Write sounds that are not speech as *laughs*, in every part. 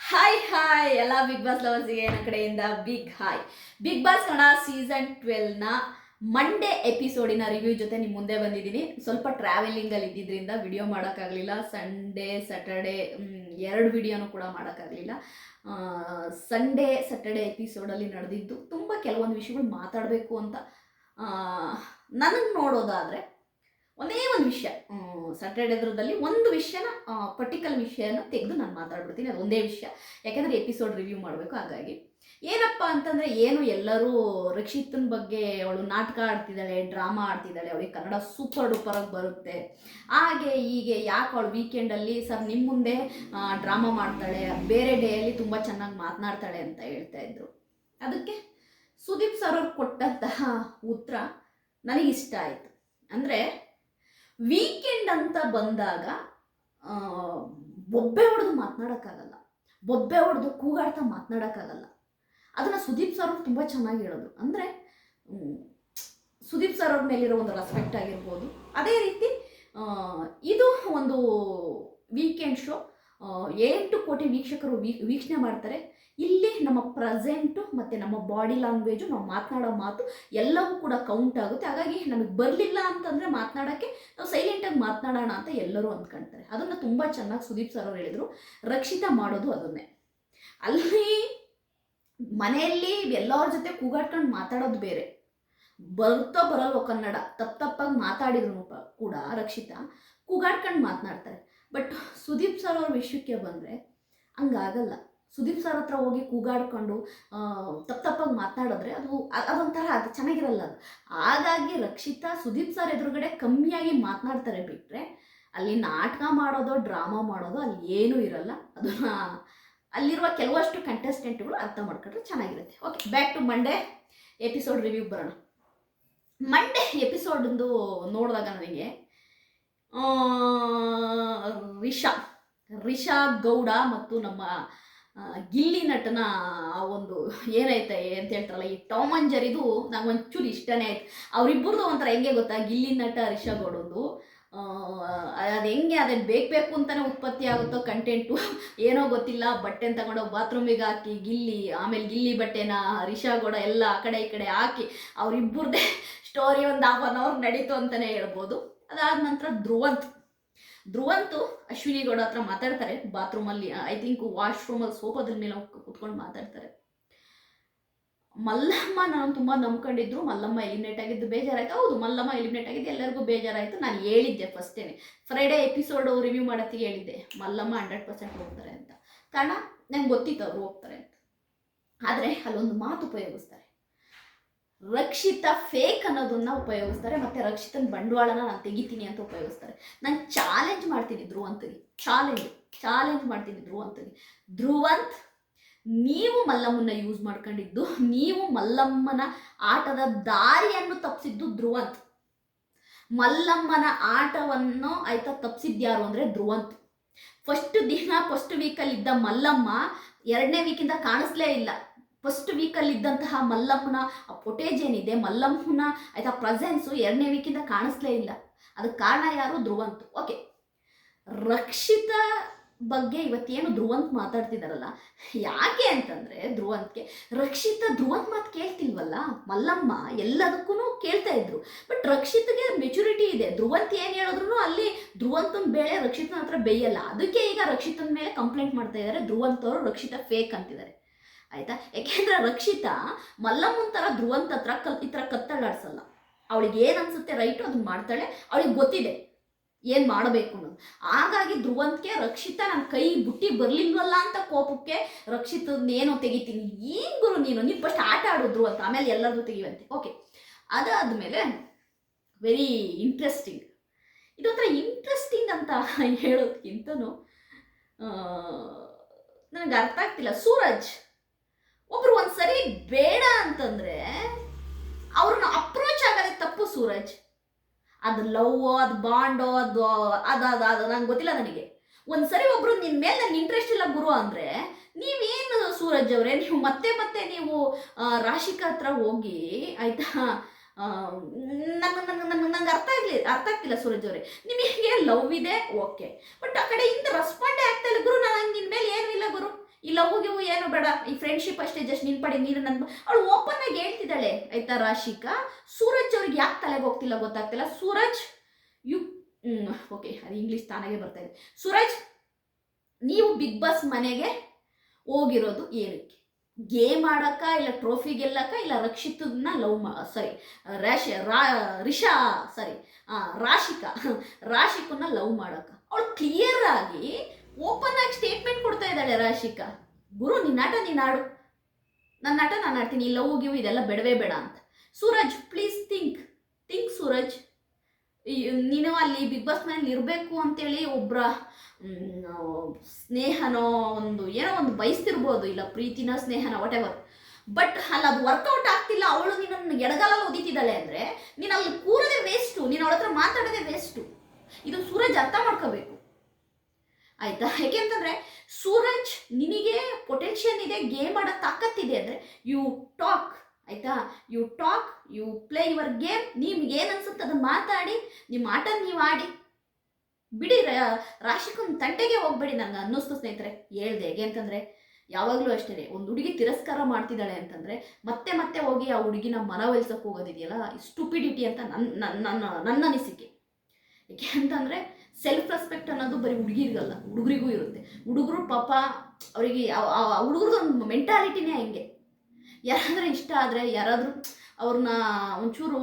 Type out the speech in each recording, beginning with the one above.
Hi hi ಎಲ್ಲ big boss ಲವರ್ಸಿಗೆ ನನ್ನ ಕಡೆಯಿಂದ big hi big boss Kannada season ಟ್ವೆಲ್ನ Monday ಎಪಿಸೋಡಿನ ರಿವ್ಯೂ ಜೊತೆ ನಿಮ್ಮ ಮುಂದೆ ಬಂದಿದ್ದೀನಿ. ಸ್ವಲ್ಪ ಟ್ರಾವೆಲಿಂಗಲ್ಲಿ ಇದ್ದಿದ್ದರಿಂದ ವಿಡಿಯೋ ಮಾಡೋಕ್ಕಾಗಲಿಲ್ಲ. ಸಂಡೇ ಸ್ಯಾಟರ್ಡೇ ಎರಡು ವಿಡಿಯೋನೂ ಕೂಡ ಮಾಡೋಕ್ಕಾಗಲಿಲ್ಲ. ಸಂಡೇ ಸ್ಯಾಟರ್ಡೇ ಎಪಿಸೋಡಲ್ಲಿ ನಡೆದಿದ್ದು. ತುಂಬ ಕೆಲವೊಂದು ವಿಷಯಗಳು ಮಾತಾಡಬೇಕು ಅಂತ ನನಗೆ ನೋಡೋದಾದರೆ ಒಂದೇ ಒಂದು ವಿಷಯ. ಸ್ಯಾಟರ್ಡೇದ್ರದಲ್ಲಿ ಒಂದು ವಿಷಯನ ಪರ್ಟಿಕಲ್ ವಿಷಯನ ತೆಗೆದು ನಾನು ಮಾತಾಡ್ಬಿಡ್ತೀನಿ. ಅದು ಒಂದೇ ವಿಷಯ. ಯಾಕೆಂದರೆ ಎಪಿಸೋಡ್ ರಿವ್ಯೂ ಮಾಡಬೇಕು, ಹಾಗಾಗಿ. ಏನಪ್ಪ ಅಂತಂದರೆ, ಏನು ಎಲ್ಲರೂ ರಕ್ಷಿತನ ಬಗ್ಗೆ ಅವಳು ನಾಟಕ ಆಡ್ತಿದ್ದಾಳೆ ಡ್ರಾಮಾ ಆಡ್ತಿದ್ದಾಳೆ, ಅವಳಿಗೆ ಕನ್ನಡ ಸೂಪರ್ ಡೂಪರಾಗಿ ಬರುತ್ತೆ. ಹಾಗೆ, ಹೀಗೆ, ಯಾಕೆ ಅವಳು ವೀಕೆಂಡಲ್ಲಿ ಸರ್ ನಿಮ್ಮ ಮುಂದೆ ಡ್ರಾಮಾ ಮಾಡ್ತಾಳೆ, ಬೇರೆ ಡೇಯಲ್ಲಿ ತುಂಬ ಚೆನ್ನಾಗಿ ಮಾತನಾಡ್ತಾಳೆ ಅಂತ ಹೇಳ್ತಾ ಇದ್ರು. ಅದಕ್ಕೆ ಸುದೀಪ್ ಸರ್ ಅವ್ರು ಕೊಟ್ಟಂತಹ ಉತ್ತರ ನನಗಿಷ್ಟ ಆಯಿತು. ಅಂದರೆ ವೀಕೆಂಡ್ ಅಂತ ಬಂದಾಗ ಬೊಬ್ಬೆ ಹೊಡೆದು ಮಾತನಾಡೋಕ್ಕಾಗಲ್ಲ. ಬೊಬ್ಬೆ ಹೊಡೆದು ಕೂಗಾಡ್ತಾ ಮಾತನಾಡೋಕ್ಕಾಗಲ್ಲ. ಅದನ್ನು ಸುದೀಪ್ ಸರ್ ಅವ್ರು ತುಂಬ ಚೆನ್ನಾಗಿ ಹೇಳೋದು. ಅಂದರೆ ಸುದೀಪ್ ಸರ್ ಅವ್ರ ಮೇಲಿರೋ ಒಂದು ರೆಸ್ಪೆಕ್ಟ್ ಆಗಿರ್ಬೋದು. ಅದೇ ರೀತಿ ಇದು ಒಂದು ವೀಕೆಂಡ್ ಶೋ ಎಂಟು ಕೋಟಿ ವೀಕ್ಷಕರು ವೀಕ್ಷಣೆ ಮಾಡ್ತಾರೆ. ಇಲ್ಲಿ ನಮ್ಮ ಪ್ರೆಸೆಂಟು ಮತ್ತು ನಮ್ಮ ಬಾಡಿ ಲ್ಯಾಂಗ್ವೇಜು ನಾವು ಮಾತನಾಡೋ ಮಾತು ಎಲ್ಲವೂ ಕೂಡ ಕೌಂಟ್ ಆಗುತ್ತೆ. ಹಾಗಾಗಿ ನಮಗೆ ಬರಲಿಲ್ಲ ಅಂತಂದರೆ ಮಾತನಾಡೋಕ್ಕೆ ನಾವು ಸೈಲೆಂಟಾಗಿ ಮಾತನಾಡೋಣ ಅಂತ ಎಲ್ಲರೂ ಅಂದ್ಕೊಳ್ತಾರೆ ಅದನ್ನು ತುಂಬ ಚೆನ್ನಾಗಿ ಸುದೀಪ್ ಸರ್ ಅವ್ರು ಹೇಳಿದರು. ರಕ್ಷಿತ ಮಾಡೋದು ಅದನ್ನೇ. ಅಲ್ಲಿ ಮನೆಯಲ್ಲಿ ಎಲ್ಲರ ಜೊತೆ ಕೂಗಾಡ್ಕೊಂಡು ಮಾತಾಡೋದು ಬೇರೆ. ಬರ್ತೋ ಬರಲ್ವೋ ಕನ್ನಡ. ತಪ್ಪು ತಪ್ಪಾಗಿ ಮಾತಾಡಿದ್ರು ಕೂಡ ರಕ್ಷಿತ. ಕೂಗಾಡ್ಕೊಂಡು ಮಾತನಾಡ್ತಾರೆ. ಬಟ್ ಸುದೀಪ್ ಸರ್ ಅವ್ರ ವಿಷಯಕ್ಕೆ ಬಂದರೆ ಹಂಗಾಗಲ್ಲ. ಸುದೀಪ್ ಸರ್ ಹತ್ರ ಹೋಗಿ ಕೂಗಾಡ್ಕೊಂಡು ತಪ್ಪು ತಪ್ಪಾಗಿ ಮಾತಾಡಿದ್ರೆ ಅದು, ಅದೊಂಥರ ಅದು ಚೆನ್ನಾಗಿರಲ್ಲ ಅದು. ಹಾಗಾಗಿ ರಕ್ಷಿತಾ ಸುದೀಪ್ ಸರ್ ಎದುರುಗಡೆ ಕಮ್ಮಿಯಾಗಿ ಮಾತನಾಡ್ತಾರೆ ಬಿಟ್ಟರೆ ಅಲ್ಲಿ ನಾಟಕ ಮಾಡೋದು, ಡ್ರಾಮಾ ಮಾಡೋದು ಅಲ್ಲಿ ಏನೂ ಇರಲ್ಲ. ಅದನ್ನ ಅಲ್ಲಿರುವ ಕೆಲವಷ್ಟು ಕಂಟೆಸ್ಟೆಂಟ್ಗಳು ಅರ್ಥ ಮಾಡ್ಕೊಂಡ್ರೆ ಚೆನ್ನಾಗಿರುತ್ತೆ. Okay back to Monday episode review ಬರೋಣ. ಮಂಡೇ ಎಪಿಸೋಡೊಂದು ನೋಡಿದಾಗ ನನಗೆ ರಿಷಾ ರಿಷಾ ಗೌಡ ಮತ್ತು ನಮ್ಮ ಗಿಲ್ಲಿ ನಟನ ಆ ಒಂದು ಏನೈತೆ ಅಂತ ಹೇಳ್ತಾರಲ್ಲ, ಈ ಟಾಮ್ ಅಂಡ್ ಜರಿದು ನಂಗೆ ಒಂಚೂರು ಇಷ್ಟನೇ ಆಯ್ತು. ಅವರಿಬ್ಬರದು ಒಂಥರ ಹೆಂಗೆ ಗೊತ್ತಾ? ಗಿಲ್ಲಿ ನಟ ರಿಷಾ ಗೌಡದು ಅದು ಹೆಂಗೆ ಅದನ್ನು ಬೇಕು ಬೇಕು ಅಂತಲೇ ಉತ್ಪತ್ತಿ ಆಗುತ್ತೋ ಕಂಟೆಂಟು ಏನೋ ಗೊತ್ತಿಲ್ಲ. ಬಟ್ಟೆನ ತಗೊಂಡೋಗಿ ಬಾತ್ರೂಮಿಗೆ ಹಾಕಿ, ಗಿಲ್ಲಿ, ಆಮೇಲೆ ಗಿಲ್ಲಿ ಬಟ್ಟೆನ ರಿಷಾ ಗೌಡ ಎಲ್ಲ ಆ ಕಡೆ ಈ ಕಡೆ ಹಾಕಿ ಅವರಿಬ್ಬರದೇ ಸ್ಟೋರಿ ಒಂದು ಹಾಫ್ ಆನ್ ಅವರ್ ನಡೀತು ಅಂತಲೇ ಹೇಳ್ಬೋದು. ಅದಾದ ನಂತರ ಧ್ರುವಂತ್. ಧ್ರುವಂತು ಅಶ್ವಿನಿ ಗೌಡ ಹತ್ರ ಮಾತಾಡ್ತಾರೆ, ಬಾತ್ರೂಮಲ್ಲಿ ಐ ಥಿಂಕ್ ವಾಶ್ರೂಮಲ್ಲಿ ಸೋಫಾದ್ರ ಮೇಲೆ ಕುತ್ಕೊಂಡು ಮಾತಾಡ್ತಾರೆ. ಮಲ್ಲಮ್ಮ ನಾನು ತುಂಬ ನಂಬ್ಕೊಂಡಿದ್ರು. ಮಲ್ಲಮ್ಮ ಎಲಿಮಿನೇಟ್ ಆಗಿದ್ದು ಬೇಜಾರಾಯ್ತು. ಹೌದು, ಮಲ್ಲಮ್ಮ ಎಲಿಮಿನೇಟ್ ಆಗಿದ್ದು ಎಲ್ಲರಿಗೂ ಬೇಜಾರಾಯಿತು. ನಾನು ಹೇಳಿದ್ದೆ ಫಸ್ಟೇನೆ ಫ್ರೈಡೇ ಎಪಿಸೋಡು ರಿವ್ಯೂ ಮಾಡೋತ್ತಿಗೆ ಹೇಳಿದ್ದೆ. ಮಲ್ಲಮ್ಮ ಹಂಡ್ರೆಡ್ ಪರ್ಸೆಂಟ್ ಹೋಗ್ತಾರೆ ಅಂತ. ಕಾರಣ, ನಂಗೆ ಗೊತ್ತಿತ್ತು ಅವರು ಹೋಗ್ತಾರೆ ಅಂತ. ಆದರೆ ಅಲ್ಲೊಂದು ಮಾತು ಉಪಯೋಗಿಸ್ತಾರೆ. ರಕ್ಷಿತ ಫೇಕ್ ಅನ್ನೋದನ್ನ ಉಪಯೋಗಿಸ್ತಾರೆ, ಮತ್ತೆ ರಕ್ಷಿತನ ಬಂಡವಾಳನ ನಾನು ತೆಗಿತೀನಿ ಅಂತ ಉಪಯೋಗಿಸ್ತಾರೆ. ನಾನು ಚಾಲೆಂಜ್ ಮಾಡ್ತೀನಿ ಧ್ರುವಂತಗೆ ಚಾಲೆಂಜ್ ಚಾಲೆಂಜ್ ಮಾಡ್ತೀನಿ ಧ್ರುವಂತಗೆ. ಧ್ರುವಂತ್, ನೀವು ಮಲ್ಲಮ್ಮನ ಯೂಸ್ ಮಾಡ್ಕೊಂಡಿದ್ದು, ನೀವು ಮಲ್ಲಮ್ಮನ ಆಟದ ದಾರಿಯನ್ನು ತಪ್ಪಿಸಿದ್ದು ಧ್ರುವಂತ್. ಮಲ್ಲಮ್ಮನ ಆಟವನ್ನು ಆಯ್ತಾ ತಪ್ಪಿಸಿದ್ಯಾರು ಅಂದರೆ ಧ್ರುವಂತ್. ಫಸ್ಟ್ ದಿನ ಫಸ್ಟ್ ವೀಕಲ್ಲಿ ಇದ್ದ ಮಲ್ಲಮ್ಮ ಎರಡನೇ ವೀಕಿಂದ ಕಾಣಿಸ್ಲೇ ಇಲ್ಲ. ಫಸ್ಟ್ ವೀಕಲ್ಲಿ ಇದ್ದಂತಹ ಮಲ್ಲಮ್ಮನ ಫುಟೇಜ್ ಏನಿದೆ ಮಲ್ಲಮ್ಮನ ಆಯ್ತಾ ಪ್ರೆಸೆನ್ಸು ಎರಡನೇ ವೀಕಿಂದ ಕಾಣಿಸ್ಲೇ ಇಲ್ಲ. ಅದಕ್ಕೆ ಕಾರಣ ಯಾರು? ಧ್ರುವಂತ್. ಓಕೆ ರಕ್ಷಿತ ಬಗ್ಗೆ ಇವತ್ತೇನು ಧ್ರುವಂತ್ ಮಾತಾಡ್ತಿದಾರಲ್ಲ? ಯಾಕೆ ಅಂತಂದ್ರೆ ಧ್ರುವಂತ್ಗೆ, ರಕ್ಷಿತ ಧ್ರುವಂತ್ ಮಾತು ಕೇಳ್ತಿಲ್ವಲ್ಲ? ಮಲ್ಲಮ್ಮ ಎಲ್ಲದಕ್ಕೂ ಕೇಳ್ತಾ ಇದ್ರು. ಬಟ್ ರಕ್ಷಿತ್ಗೆ ಮೆಚುರಿಟಿ ಇದೆ. ಧ್ರುವಂತ್ ಏನು ಹೇಳಿದ್ರು ಅಲ್ಲಿ ಧ್ರುವಂತನ ಬೇಳೆ ರಕ್ಷಿತನ ಹತ್ರ ಬೇಯಲ್ಲ. ಅದಕ್ಕೆ ಈಗ ರಕ್ಷಿತನ ಮೇಲೆ ಕಂಪ್ಲೇಂಟ್ ಮಾಡ್ತಾ ಇದ್ದಾರೆ ಧ್ರುವಂತ್ ಅವರು ರಕ್ಷಿತ ಫೇಕ್ ಅಂತಿದ್ದಾರೆ. ಆಯ್ತಾ? ಯಾಕೆಂದ್ರೆ ರಕ್ಷಿತಾ ಮಲ್ಲಮ್ಮನ ಥರ ಧ್ರುವಂತ ಹತ್ರ ಕಲ್ ಈ ಥರ ಅವಳಿಗೆ ಏನು ಅನ್ಸುತ್ತೆ ರೈಟು ಅದನ್ನ ಮಾಡ್ತಾಳೆ, ಅವಳಿಗೆ ಗೊತ್ತಿದೆ ಏನು ಮಾಡಬೇಕು ಅನ್ನೋದು. ಹಾಗಾಗಿ ಧ್ರುವಂತ್ಗೆ ರಕ್ಷಿತ ನನ್ನ ಕೈ ಬುಟ್ಟಿ ಬರ್ಲಿಲ್ವಲ್ಲ ಅಂತ ಕೋಪಕ್ಕೆ ರಕ್ಷಿತನ ಏನೋ ತೆಗಿತೀನಿ. ಏನು ಗುರು ನೀನು? ನೀನು ಫಸ್ಟ್ ಆಟ ಆಡಿದ್ರು ಅಂತ ಆಮೇಲೆ ಎಲ್ಲರದು ತೆಗಿವಂತೆ ಓಕೆ ಅದಾದಮೇಲೆ ವೆರಿ ಇಂಟ್ರೆಸ್ಟಿಂಗ್ ಇದೊಂಥರ ಇಂಟ್ರೆಸ್ಟಿಂಗ್ ಅಂತ ಹೇಳೋದಕ್ಕಿಂತನೂ ನನಗೆ ಅರ್ಥ ಆಗ್ತಿಲ್ಲ. ಸೂರಜ್! ಒಬ್ರು ಒಂದ್ಸರಿ ಬೇಡ ಅಂತಂದ್ರೆ ಅವ್ರನ್ನ ಅಪ್ರೋಚ್ ಆಗೋದೇ ತಪ್ಪು ಸೂರಜ್. ಅದು ಲವ್ ಅದು ಬಾಂಡೋ ಅದು ಅದು ಅದು ಅದು, ನಂಗೆ ಗೊತ್ತಿಲ್ಲ ನನಗೆ. ಒಂದ್ಸರಿ ಒಬ್ರು ನಿನ್ನ ಮೇಲೆ ನನಗೆ ಇಂಟ್ರೆಸ್ಟ್ ಇಲ್ಲ ಗುರು ಅಂದ್ರೆ ನೀವೇನು ಸೂರಜ್ ಅವರೇ? ನೀವು ಮತ್ತೆ ಮತ್ತೆ ನೀವು ರಾಶಿಕ ಹತ್ರ ಹೋಗಿ ಆಯ್ತಾ? ನಂಗೆ ನಂಗೆ ನಂಗೆ ನಂಗೆ ಅರ್ಥ ಆಗಲಿ, ಅರ್ಥ ಆಗ್ತಿಲ್ಲ ಸೂರಜ್ ಅವರೇ. ನಿಮಗೆ ಲವ್ ಇದೆ? ಓಕೆ ಬಟ್ ಆ ಕಡೆಯಿಂದ ರೆಸ್ಪಾಂಡೇ ಆಗ್ತಾ ಇಲ್ಲ. ಗುರು, ನಾನು ನಿನ್ನ ಮೇಲೆ ಏನೂ ಇಲ್ಲ ಗುರು. ಈ ಲವ್ಗಿವು ಏನು ಬೇಡ, ಈ ಫ್ರೆಂಡ್ಶಿಪ್ ಅಷ್ಟೇ ಜಸ್ಟ್ ನಿನ್ ಪಡೆ ನೀನು ನನ್ನ ಅವಳು ಓಪನ್ ಆಗಿ ಹೇಳ್ತಿದ್ದಾಳೆ, ಆಯ್ತಾ ರಾಶಿಕಾ? ಸೂರಜ್ ಅವ್ರಿಗೆ ಯಾಕೆ ತಲೆಗೆ ಹೋಗ್ತಿಲ್ಲ ಗೊತ್ತಾಗ್ತಿಲ್ಲ? ಸೂರಜ್, ಯು ಓಕೆ ಅದು ಇಂಗ್ಲೀಷ್ ತಾನಾಗೆ ಬರ್ತಾ ಇದೆ. ಸೂರಜ್, ನೀವು ಬಿಗ್ ಬಾಸ್ ಮನೆಗೆ ಹೋಗಿರೋದು ಏನಕ್ಕೆ? ಗೇಮ್ ಆಡಕ್ಕ ಇಲ್ಲ ಟ್ರೋಫಿ ಗೆಲ್ಲಕ್ಕ ಇಲ್ಲ ರಕ್ಷಿತನ್ನ ಲವ್ ಮಾ ಸಾರಿ ರಾಶಿ, ರಾ, ರಿಷಾ ಸಾರಿ ರಾಶಿಕಾ, ರಾಶಿಕನ್ನ ಲವ್ ಮಾಡಕ್ಕ? ಅವಳು ಕ್ಲಿಯರ್ ಆಗಿ ಓಪನ್ ಆಗಿ ಸ್ಟೇಟ್ಮೆಂಟ್ ಕೊಡ್ತಾ ಇದ್ದಾಳೆ ರಾಶಿಕಾ. ಗುರು ನಿನ್ನ ಆಟ ನೀನು ನನ್ನ ಆಟ ನಾನು ಆಡ್ತೀನಿ ಈ ಲವ್, ಗಿವ್ ಇದೆಲ್ಲ ಬೇಡವೇ ಬೇಡ ಅಂತ. Suraj please think think Suraj. ನೀನು ಅಲ್ಲಿ ಬಿಗ್ ಬಾಸ್ ಮನೇಲಿ ಇರಬೇಕು ಅಂತೇಳಿ ಒಬ್ಬರ ಸ್ನೇಹನೋ ಒಂದು, ಏನೋ ಒಂದು ಬಯಸ್ತಿರ್ಬೋದು. ಇಲ್ಲ, ಪ್ರೀತಿನ ಸ್ನೇಹನ ವಾಟ್ ಎವರ್ ಬಟ್ ಅಲ್ಲಿ ಅದು ವರ್ಕೌಟ್ ಆಗ್ತಿಲ್ಲ. ಅವಳು ನಿನ್ನನ್ನು ಎಡಗಾಲಲ್ಲಿ ಒದಿತಿದ್ದಾಳೆ ಅಂದರೆ, ನೀನು ಅಲ್ಲಿ ಕೂರೋದೇ ವೇಸ್ಟು ನೀನು ಅವಳ ಹತ್ರ ಮಾತಾಡೋದೇ ವೇಸ್ಟು ಇದು ಸೂರಜ್ ಅರ್ಥ ಮಾಡ್ಕೋಬೇಕು. ಆಯ್ತಾ? ಯಾಕೆಂತಂದ್ರೆ ಸೂರಜ್ ನಿನಗೆ ಪೊಟೆನ್ಷಿಯಲ್ ಇದೆ ಗೇಮ್ ಆಡೋ ತಾಕತ್ತಿದೆ ಅಂದರೆ ಯು ಟಾಕ್ ಆಯ್ತಾ? You talk you play your game ನಿಮ್ಗೆ ಏನು ಅನ್ಸುತ್ತೆ ಅದನ್ನ ಮಾತಾಡಿ, ನಿಮ್ಮ ಆಟ ನೀವು ಆಡಿ. ಬಿಡಿ ರಾಶಿಕನ್ ತಂಟೆಗೆ ಹೋಗ್ಬೇಡಿ ನಂಗೆ ಅನ್ನಿಸ್ತು ಸ್ನೇಹಿತರೆ. ಹೇಳ್ದೆ, ಹೇಗೆ ಅಂತಂದರೆ, ಯಾವಾಗಲೂ ಅಷ್ಟೇ ಒಂದು ಹುಡುಗಿ ತಿರಸ್ಕಾರ ಮಾಡ್ತಿದ್ದಾಳೆ ಅಂತಂದರೆ, ಮತ್ತೆ ಮತ್ತೆ ಹೋಗಿ ಆ ಹುಡುಗಿನ ಮನವೊಲಿಸೋಕೆ ಹೋಗೋದಿದೆಯಲ್ಲ ಸ್ಟುಪಿಡಿಟಿ ಅಂತ ನನ್ನ ನನ್ನ ನನ್ನ ಅನಿಸಿಕೆ. ಏಕೆ ಅಂತಂದರೆ ಸೆಲ್ಫ್ ರೆಸ್ಪೆಕ್ಟ್ ಅನ್ನೋದು ಬರೀ ಹುಡುಗಿರಿಗಲ್ಲ, ಹುಡುಗರಿಗೂ ಇರುತ್ತೆ. ಹುಡುಗರು ಪಾಪ ಅವರಿಗೆ ಹುಡುಗರದ್ದು ಮೆಂಟಾಲಿಟಿನೇ ಹಂಗೆ. ಯಾರಾದರೂ ಇಷ್ಟ ಆದರೆ ಯಾರಾದರೂ ಅವ್ರನ್ನ ಒಂಚೂರು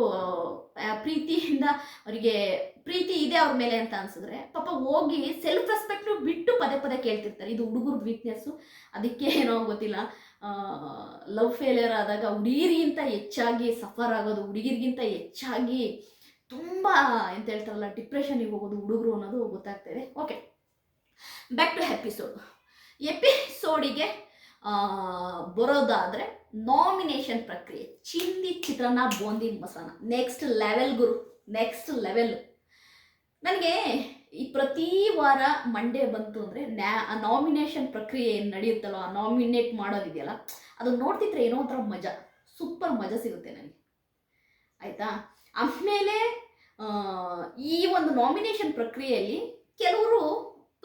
ಪ್ರೀತಿಯಿಂದ ಅವರಿಗೆ ಪ್ರೀತಿ ಇದೆ ಅವ್ರ ಮೇಲೆ ಅಂತ ಅನ್ಸಿದ್ರೆ ಪಾಪ ಹೋಗಿ ಸೆಲ್ಫ್ ರೆಸ್ಪೆಕ್ಟು ಬಿಟ್ಟು ಪದೇ ಪದೇ ಕೇಳ್ತಿರ್ತಾರೆ. ಇದು ಹುಡುಗರ ವೀಕ್ನೆಸ್ಸು ಅದಕ್ಕೆ ಏನೋ ಗೊತ್ತಿಲ್ಲ ಲವ್ ಫೇಲಿಯರ್ ಆದಾಗ ಹುಡುಗಿರಿಗಿಂತ ಹೆಚ್ಚಾಗಿ ಸಫರ್ ಆಗೋದು, ಹುಡುಗಿರಿಗಿಂತ ಹೆಚ್ಚಾಗಿ ತುಂಬ ಎಂತ ಹೇಳ್ತಾರಲ್ಲ ಡಿಪ್ರೆಷನ್ಗೆ ಹೋಗೋದು, ಹುಡುಗರು ಅನ್ನೋದು ಗೊತ್ತಾಗ್ತದೆ ಓಕೆ ಬ್ಯಾಕ್ ಟು ಎಪಿಸೋಡ್ ಎಪಿಸೋಡಿಗೆ ಬರೋದಾದರೆ ನಾಮಿನೇಷನ್ ಪ್ರಕ್ರಿಯೆ. ಚಿಂದಿ, ಚಿತ್ರಾನ್ನ, ಬೂಂದಿ ಮಸಾನ ನೆಕ್ಸ್ಟ್ ಲೆವೆಲ್ ಗುರು. ನೆಕ್ಸ್ಟ್ ಲೆವೆಲ್ ನನಗೆ ಈ ಪ್ರತಿ ವಾರ ಮಂಡೇ ಬಂತು ಅಂದರೆ ನ್ಯಾ ನಾಮಿನೇಷನ್ ಪ್ರಕ್ರಿಯೆ ಏನು ನಡೆಯುತ್ತಲ್ಲ, ಆ ನಾಮಿನೇಟ್ ಮಾಡೋದಿದೆಯಲ್ಲ ಅದು ನೋಡ್ತಿದ್ರೆ ಏನೋ ಒಂಥರ ಮಜಾ. ಸೂಪರ್ ಮಜಾ ಸಿಗುತ್ತೆ ನನಗೆ. ಆಯಿತಾ? ಆಮೇಲೆ ಈ ಒಂದು ನಾಮಿನೇಷನ್ ಪ್ರಕ್ರಿಯೆಯಲ್ಲಿ ಕೆಲವರು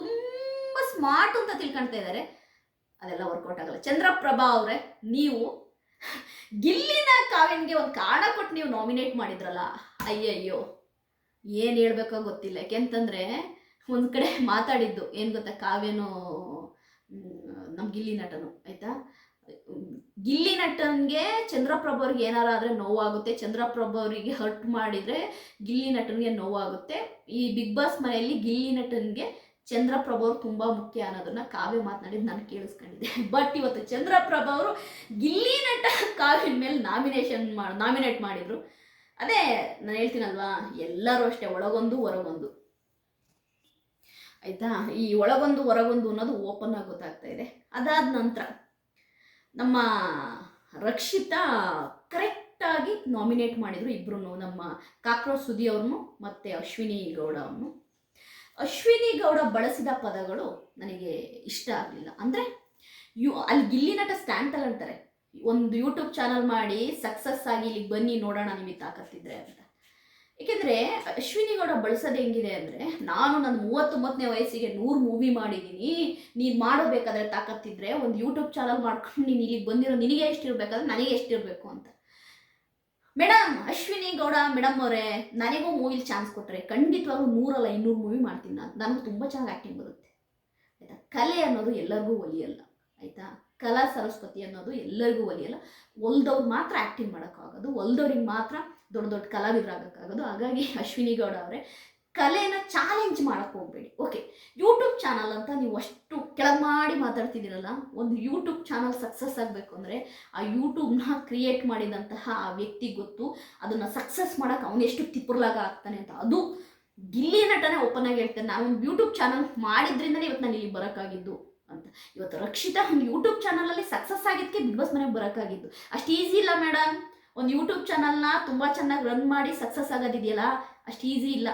ತುಂಬ ಸ್ಮಾರ್ಟ್ ಅಂತ ತಿಳ್ಕೊಳ್ತಾ ಇದ್ದಾರೆ ಅದೆಲ್ಲ ವರ್ಕೌಟ್ ಆಗಲ್ಲ. ಚಂದ್ರಪ್ರಭಾ ಅವರೇ, ನೀವು ಗಿಲ್ಲಿನ ಕಾವ್ಯನ್ಗೆ ಒಂದು ಕಾರಣ ಕೊಟ್ಟು ನೀವು ನಾಮಿನೇಟ್ ಮಾಡಿದ್ರಲ್ಲ, ಅಯ್ಯಯ್ಯೋ. ಏನು ಹೇಳ್ಬೇಕೋ ಗೊತ್ತಿಲ್ಲ. ಯಾಕೆಂತಂದರೆ, ಒಂದು ಕಡೆ ಮಾತಾಡಿದ್ದು, ಏನು ಗೊತ್ತಾ, ಕಾವ್ಯನೂ ನಮ್ಮ ಗಿಲ್ಲಿ ನಟನು, ಆಯಿತಾ? ಗಿಲ್ಲಿ ನಟನ್ಗೆ ಚಂದ್ರಪ್ರಭು ಅವ್ರಿಗೆ ಏನಾರಾದ್ರೆ ನೋವಾಗುತ್ತೆ, ಚಂದ್ರಪ್ರಭ ಅವರಿಗೆ ಹರ್ಟ್ ಮಾಡಿದರೆ ಗಿಲ್ಲಿ ನಟನ್ಗೆ ನೋವಾಗುತ್ತೆ. ಈ ಬಿಗ್ ಬಾಸ್ ಮನೆಯಲ್ಲಿ ಗಿಲ್ಲಿ ನಟನ್ಗೆ ಚಂದ್ರಪ್ರಭು ಅವರು ತುಂಬ ಮುಖ್ಯ ಅನ್ನೋದನ್ನ ಕಾವ್ಯ ಮಾತನಾಡಿದ್ದು ನಾನು ಕೇಳಿಸ್ಕೊಂಡಿದ್ದೆ. *laughs* ಬಟ್ ಇವತ್ತು ಚಂದ್ರಪ್ರಭ ಅವರು ಗಿಲ್ಲಿ ನಟ ಕಾವ್ಯನ ಮೇಲೆ ನಾಮಿನೇಷನ್ ಮಾಡಿ ನಾಮಿನೇಟ್ ಮಾಡಿದರು. ಅದೇ ನಾನು ಹೇಳ್ತೀನಲ್ವಾ, ಎಲ್ಲರೂ ಅಷ್ಟೇ ಒಳಗೊಂದು, ಹೊರಗೊಂದು. ಆಯಿತಾ? ಈ ಒಳಗೊಂದು, ಹೊರಗೊಂದು ಅನ್ನೋದು ಓಪನ್ ಆಗಿ ಗೊತ್ತಾಗ್ತಾ ಇದೆ. ಅದಾದ ನಂತರ ನಮ್ಮ ರಕ್ಷಿತಾ ಕರೆಕ್ಟಾಗಿ ನಾಮಿನೇಟ್ ಮಾಡಿದರು ಇಬ್ಬರೂ ನಮ್ಮ ಕಾಕ್ರೋಚ್ ಸುದಿ ಅವ್ರನ್ನು ಮತ್ತು ಅಶ್ವಿನಿ ಗೌಡ ಅವನು ಅಶ್ವಿನಿ ಗೌಡ ಬಳಸಿದ ಪದಗಳು ನನಗೆ ಇಷ್ಟ ಆಗಲಿಲ್ಲ. ಅಂದರೆ ಯು, ಅಲ್ಲಿ ಗಿಲ್ಲಿ ನಟ ಸ್ಟ್ಯಾಂಡ್ ಅಂತಾರೆ ಒಂದು ಯೂಟ್ಯೂಬ್ ಚಾನಲ್ ಮಾಡಿ ಸಕ್ಸಸ್ ಆಗಿ ಇಲ್ಲಿಗೆ ಬನ್ನಿ ನೋಡೋಣ ನಿಮಗೆ ತಾಕತ್ತಿದ್ರೆ ಅಂತ. ಏಕೆಂದರೆ ಅಶ್ವಿನಿ ಗೌಡ ಬಳಸೋದು ಹೆಂಗಿದೆ ಅಂದರೆ, ನಾನು ನನ್ನ ಮೂವತ್ತೊಂಬತ್ತನೇ ವಯಸ್ಸಿಗೆ ನೂರು ಮೂವಿ ಮಾಡಿದ್ದೀನಿ ನೀನು ಮಾಡಬೇಕಾದ್ರೆ ತಾಕತ್ತಿದ್ರೆ ಒಂದು ಯೂಟ್ಯೂಬ್ ಚಾನಲ್ ಮಾಡ್ಕೊಂಡು ನೀನು ಇಲ್ಲಿಗೆ ಬಂದಿರೋ ನಿನಗೆ ಎಷ್ಟಿರ್ಬೇಕಾದ್ರೆ ನನಗೆ ಎಷ್ಟಿರಬೇಕು ಅಂತ. ಮೇಡಮ್, ಅಶ್ವಿನಿ ಗೌಡ, ಮೇಡಮ್ ಅವರೇ, ನನಗೂ ಮೂವಿಲಿ ಚಾನ್ಸ್ ಕೊಟ್ಟರೆ ಖಂಡಿತವಾಗ್ಲೂ ನೂರಲ್ಲ ಇನ್ನೂರು ಮೂವಿ ಮಾಡ್ತೀನಿ ನಾನು. ನನಗೂ ತುಂಬ ಚೆನ್ನಾಗಿ ಆ್ಯಕ್ಟಿಂಗ್ ಬರುತ್ತೆ. ಆಯಿತಾ? ಕಲೆ ಅನ್ನೋದು ಎಲ್ಲರಿಗೂ ಒಲಿಯಲ್ಲ. ಆಯಿತಾ? ಕಲಾ ಸರಸ್ವತಿ ಅನ್ನೋದು ಎಲ್ಲರಿಗೂ ಒಲಿಯಲ್ಲ. ಒಲ್ದವ್ರು ಮಾತ್ರ ಆ್ಯಕ್ಟಿಂಗ್ ಮಾಡೋಕ್ಕಾಗೋದು. ಒಲ್ದವ್ರಿಗೆ ಮಾತ್ರ ದೊಡ್ಡ ದೊಡ್ಡ ಕಲಾವಿದರಾಗೋಕ್ಕಾಗೋದು. ಹಾಗಾಗಿ ಅಶ್ವಿನಿ ಗೌಡ ಅವರೇ, ಕಲೆನ ಚಾಲೆಂಜ್ ಮಾಡೋಕ್ಕೆ ಹೋಗಬೇಡಿ. ಓಕೆ ಯೂಟ್ಯೂಬ್ ಚಾನಲ್ ಅಂತ ನೀವು ಅಷ್ಟು ಕೆಳಗೆ ಮಾಡಿ ಮಾತಾಡ್ತಿದ್ದೀರಲ್ಲ, ಒಂದು ಯೂಟ್ಯೂಬ್ ಚಾನಲ್ ಸಕ್ಸಸ್ ಆಗಬೇಕು ಅಂದರೆ ಆ ಯೂಟ್ಯೂಬ್ನ ಕ್ರಿಯೇಟ್ ಮಾಡಿದಂತಹ ಆ ವ್ಯಕ್ತಿ ಗೊತ್ತು, ಅದನ್ನು ಸಕ್ಸಸ್ ಮಾಡೋಕೆ ಅವನು ಎಷ್ಟು ತಿಪ್ಪರ್ಲಾಗ ಆಗ್ತಾನೆ ಅಂತ. ಅದು ಗಿಲ್ಲಿ ನಟನೆ ಓಪನ್ ಆಗಿ ಹೇಳ್ತಾನೆ. ನಾನು ಒಂದು ಯೂಟ್ಯೂಬ್ ಚಾನಲ್ ಮಾಡಿದ್ರಿಂದನೇ ಇವತ್ತು ನಾನು ಇಲ್ಲಿ ಬರೋಕ್ಕಾಗಿದ್ದು ಅಂತ. ಇವತ್ತು ರಕ್ಷಿತಾ ಒಂದು ಯೂಟ್ಯೂಬ್ ಚಾನಲಲ್ಲಿ ಸಕ್ಸಸ್ ಆಗಿದ್ದಕ್ಕೆ ಬಿಗ್ ಬಾಸ್ ಮನೆಗೆ ಬರೋಕ್ಕಾಗಿದ್ದು. ಅಷ್ಟು ಈಸಿ ಇಲ್ಲ ಮೇಡಮ್ ಒಂದು ಯೂಟ್ಯೂಬ್ ಚಾನಲ್ನ ತುಂಬ ಚೆನ್ನಾಗಿ ರನ್ ಮಾಡಿ ಸಕ್ಸಸ್ ಆಗೋದಿದೆಯಲ್ಲ, ಅಷ್ಟು ಈಸಿ ಇಲ್ಲ.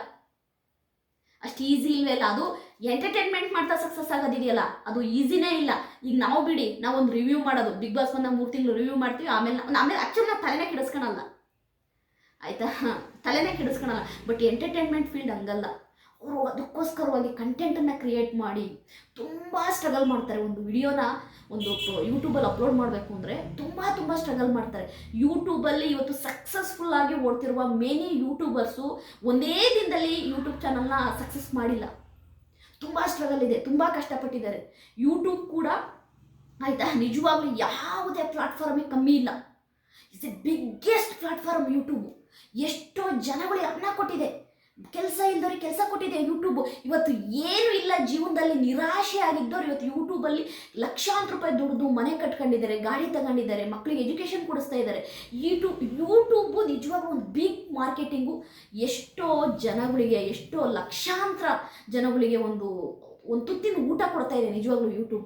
ಅಷ್ಟು ಈಸಿ ಇಲ್ವೇ ಅದು ಎಂಟರ್ಟೈನ್ಮೆಂಟ್ ಮಾಡ್ತಾ ಸಕ್ಸಸ್ ಆಗೋದಿದೆಯಲ್ಲ, ಅದು ಈಸಿನೇ ಇಲ್ಲ. ಈಗ ನಾವು ಬಿಡಿ, ನಾವು ಒಂದು ರಿವ್ಯೂ ಮಾಡೋದು. ಬಿಗ್ ಬಾಸ್ ಬಂದಾಗ ಮೂರು ತಿಂಗಳು ರಿವ್ಯೂ ಮಾಡ್ತೀವಿ, ಆಮೇಲೆ ಆಮೇಲೆ ಆ್ಯಕ್ಚುಲಿ ನಾವು ತಲೆನೇ ಕೆಡಿಸ್ಕೊಳಲ್ಲ ಆಯಿತಾ? ತಲೆನೇ ಕೆಡಿಸ್ಕೊಳಲ್ಲ ಬಟ್ ಎಂಟರ್ಟೈನ್ಮೆಂಟ್ ಫೀಲ್ಡ್ ಹಂಗಲ್ಲ. ಅವರು ಅದಕ್ಕೋಸ್ಕರವಾಗಿ ಕಂಟೆಂಟನ್ನು ಕ್ರಿಯೇಟ್ ಮಾಡಿ ತುಂಬ ಸ್ಟ್ರಗಲ್ ಮಾಡ್ತಾರೆ. ಒಂದು ವಿಡಿಯೋನ ಒಂದು ಯೂಟ್ಯೂಬಲ್ಲಿ ಅಪ್ಲೋಡ್ ಮಾಡಬೇಕು ಅಂದರೆ ತುಂಬ ತುಂಬ ಸ್ಟ್ರಗಲ್ ಮಾಡ್ತಾರೆ. ಯೂಟ್ಯೂಬಲ್ಲಿ ಇವತ್ತು ಸಕ್ಸಸ್ಫುಲ್ ಆಗಿ ಓಡ್ತಿರುವ ಮೇನಿ ಯೂಟ್ಯೂಬರ್ಸು ಒಂದೇ ದಿನದಲ್ಲಿ ಯೂಟ್ಯೂಬ್ ಚಾನಲ್ನ ಸಕ್ಸಸ್ ಮಾಡಿಲ್ಲ. ತುಂಬ ಸ್ಟ್ರಗಲ್ ಇದೆ, ತುಂಬ ಕಷ್ಟಪಟ್ಟಿದ್ದಾರೆ. ಯೂಟ್ಯೂಬ್ ಕೂಡ ಆಯಿತಾ, ನಿಜವಾಗ್ಲೂ ಯಾವುದೇ ಪ್ಲಾಟ್ಫಾರ್ಮಿಗೆ ಕಮ್ಮಿ ಇಲ್ಲ. It's a biggest platform YouTube ಎಷ್ಟೋ ಜನಗಳಿಗೆ ಅನ್ನ ಕೊಟ್ಟಿದೆ. ಕೆಲಸ ಇಲ್ದವ್ರಿಗೆ ಕೆಲಸ ಕೊಟ್ಟಿದೆ ಯೂಟ್ಯೂಬ್ ಇವತ್ತು ಏನು ಇಲ್ಲ ಜೀವನದಲ್ಲಿ ನಿರಾಶೆ ಆಗಿದ್ದವ್ರು ಇವತ್ತು ಯೂಟ್ಯೂಬಲ್ಲಿ ಲಕ್ಷಾಂತರ ರೂಪಾಯಿ ದುಡ್ದು ಮನೆ ಕಟ್ಕೊಂಡಿದ್ದಾರೆ, ಗಾಡಿ ತಗೊಂಡಿದ್ದಾರೆ ಮಕ್ಕಳಿಗೆ ಎಜುಕೇಷನ್ ಕೊಡಿಸ್ತಾ ಇದ್ದಾರೆ. ಯೂಟ್ಯೂಬ್ ಯೂಟ್ಯೂಬು ನಿಜವಾಗ್ಲೂ ಒಂದು ಬಿಗ್ ಮಾರ್ಕೆಟಿಂಗು ಎಷ್ಟೋ ಜನಗಳಿಗೆ, ಎಷ್ಟೋ ಲಕ್ಷಾಂತರ ಜನಗಳಿಗೆ ಒಂದು ಒಂದು ತುತ್ತಿನ ಊಟ ಕೊಡ್ತಾ ಇದೆ ನಿಜವಾಗ್ಲೂ ಯೂಟ್ಯೂಬ್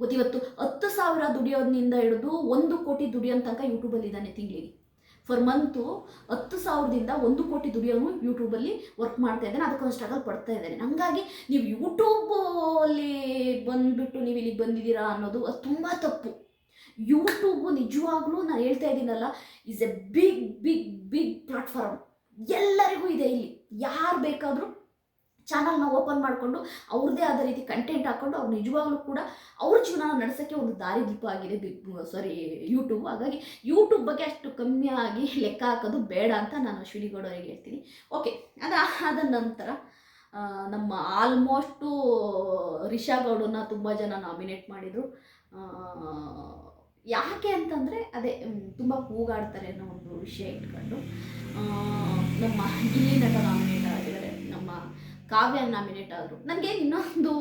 ಗೊತ್ತಿವತ್ತು ಹತ್ತು ಸಾವಿರ ದುಡಿಯೋದ್ನಿಂದ ಹಿಡಿದು ಒಂದು ಕೋಟಿ ದುಡಿಯೋ ತನಕ ಯೂಟ್ಯೂಬಲ್ಲಿದ್ದಾನೆ ತಿಂಗಳಿಗೆ. ಫರ್ ಮಂತು ಹತ್ತು ಸಾವಿರದಿಂದ ಒಂದು ಕೋಟಿ ದುಡಿಯೋನು ಯೂಟ್ಯೂಬಲ್ಲಿ ವರ್ಕ್ ಮಾಡ್ತಾ ಇದ್ದಾನೆ. ಅದಕ್ಕೊಂದು ಸ್ಟ್ರಗಲ್ ಪಡ್ತಾ ಇದ್ದಾನೆ. ಹಂಗಾಗಿ ನೀವು ಯೂಟ್ಯೂಬಲ್ಲಿ ಬಂದುಬಿಟ್ಟು ನೀವು ಇಲ್ಲಿಗೆ ಬಂದಿದ್ದೀರಾ ಅನ್ನೋದು ಅದು ತುಂಬ ತಪ್ಪು. ಯೂಟ್ಯೂಬು ನಿಜವಾಗ್ಲೂ ನಾನು ಹೇಳ್ತಾ ಇದ್ದೀನಲ್ಲ is a big big big platform ಎಲ್ಲರಿಗೂ ಇದೆ ಇಲ್ಲಿ. ಯಾರು ಬೇಕಾದರೂ ಚಾನಲ್ನ ಓಪನ್ ಮಾಡಿಕೊಂಡು ಅವ್ರದ್ದೇ ಆದ ರೀತಿ ಕಂಟೆಂಟ್ ಹಾಕ್ಕೊಂಡು ಅವ್ರು ನಿಜವಾಗ್ಲೂ ಕೂಡ ಅವ್ರ ಜೀವನ ನಡೆಸೋಕ್ಕೆ ಒಂದು ದಾರಿದೀಪ ಆಗಿದೆ ಬಿಗ್ ಸಾರಿ ಯೂಟ್ಯೂಬ್ ಹಾಗಾಗಿ ಯೂಟ್ಯೂಬ್ ಬಗ್ಗೆ ಅಷ್ಟು ಕಮ್ಮಿಯಾಗಿ ಲೆಕ್ಕ ಹಾಕೋದು ಬೇಡ ಅಂತ ನಾನು ಅಶ್ವಿನಿ ಹೇಳ್ತೀನಿ. ಓಕೆ ಅದು, ಆದ ನಂತರ ನಮ್ಮ ಆಲ್ಮೋಸ್ಟು ರಿಷಾ ಗೌಡನ್ನ ತುಂಬ ಜನ ನಾಮಿನೇಟ್ ಮಾಡಿದರು. ಯಾಕೆ ಅಂತಂದರೆ, ಅದೇ ತುಂಬ ಕೂಗಾಡ್ತಾರೆ ಅನ್ನೋ ಒಂದು ವಿಷಯ ಇಟ್ಕೊಂಡು ನಮ್ಮ ಗಿಲ್ಲಿ ನಟ ನಾಮಿನೇಟ್ ಕಾವ್ಯ ನಾಮಿನೇಟ್ ಆದರು. ನನಗೆ ಇನ್ನೊಂದು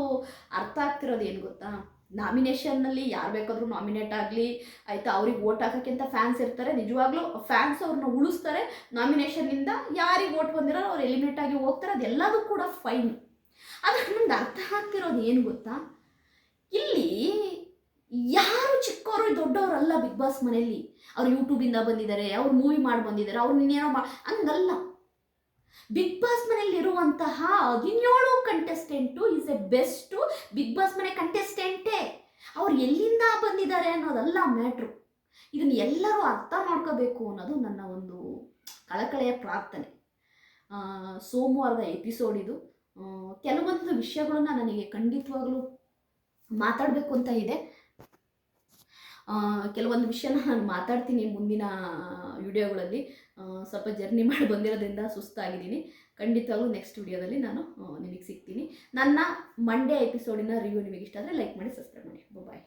ಅರ್ಥ ಆಗ್ತಿರೋದು ಏನು ಗೊತ್ತಾ? ನಾಮಿನೇಷನ್ನಲ್ಲಿ ಯಾರು ಬೇಕಾದರೂ ನಾಮಿನೇಟ್ ಆಗಲಿ, ಆಯಿತಾ? ಅವ್ರಿಗೆ ಓಟ್ ಹಾಕೋಕ್ಕಿಂತ ಫ್ಯಾನ್ಸ್ ಇರ್ತಾರೆ? ನಿಜವಾಗ್ಲೂ ಫ್ಯಾನ್ಸ್ ಅವ್ರನ್ನ ಉಳಿಸ್ತಾರೆ. ನಾಮಿನೇಷನ್ನಿಂದ ಯಾರಿಗೆ ಓಟ್ ಬಂದಿರೋ ಅವ್ರು ಎಲಿಮಿನೇಟ್ ಆಗಿ ಹೋಗ್ತಾರೆ. ಅದೆಲ್ಲದೂ ಕೂಡ ಫೈನ್ ಆದರೆ ನನಗೆ ಅರ್ಥ ಆಗ್ತಿರೋದು ಏನು ಗೊತ್ತಾ? ಇಲ್ಲಿ ಯಾರು ಚಿಕ್ಕವರು ದೊಡ್ಡವರಲ್ಲ ಬಿಗ್ ಬಾಸ್ ಮನೆಯಲ್ಲಿ. ಅವ್ರು ಯೂಟ್ಯೂಬಿಂದ ಬಂದಿದ್ದಾರೆ, ಅವ್ರು ಮೂವಿ ಮಾಡಿ ಬಂದಿದ್ದಾರೆ, ಅವ್ರು ಇನ್ನೇನೋ ಮಾ ಹಂಗಲ್ಲ. ಬಿಗ್ ಬಾಸ್ ಮನೆಯಲ್ಲಿ ಇರುವಂತಹ ಹದಿನೇಳು contestant is a best big boss ಮನೆ ಕಂಟೆಸ್ಟೆಂಟೇ ಅವ್ರು ಎಲ್ಲಿಂದ ಬಂದಿದ್ದಾರೆ ಅನ್ನೋದಲ್ಲ ಮ್ಯಾಟ್ರು ಇದನ್ನು ಎಲ್ಲರೂ ಅರ್ಥ ಮಾಡ್ಕೋಬೇಕು ಅನ್ನೋದು ನನ್ನ ಒಂದು ಕಳಕಳೆಯ ಪ್ರಾರ್ಥನೆ. ಸೋಮವಾರದ ಎಪಿಸೋಡ್ ಇದು. ಕೆಲವೊಂದು ವಿಷಯಗಳನ್ನ ನನಗೆ ಖಂಡಿತವಾಗ್ಲೂ ಮಾತಾಡಬೇಕು ಅಂತ ಇದೆ. ಕೆಲವೊಂದು ವಿಷಯನ ನಾನು ಮಾತಾಡ್ತೀನಿ ಮುಂದಿನ ವಿಡಿಯೋಗಳಲ್ಲಿ. ಸ್ವಲ್ಪ ಜರ್ನಿ ಮಾಡಿ ಬಂದಿರೋದ್ರಿಂದ ಸುಸ್ತಾಗಿದ್ದೀನಿ. ಖಂಡಿತವಾಗ್ಲೂ ನೆಕ್ಸ್ಟ್ ವಿಡಿಯೋದಲ್ಲಿ ನಾನು ನಿಮಗೆ ಸಿಗ್ತೀನಿ. ನನ್ನ ಮಂಡೇ ಎಪಿಸೋಡಿನ ರಿವ್ಯೂ ನಿಮಗೆ ಇಷ್ಟ ಆದರೆ ಲೈಕ್ ಮಾಡಿ ಸಬ್ಸ್ಕ್ರೈಬ್ ಮಾಡಿ. ಬಾಯ್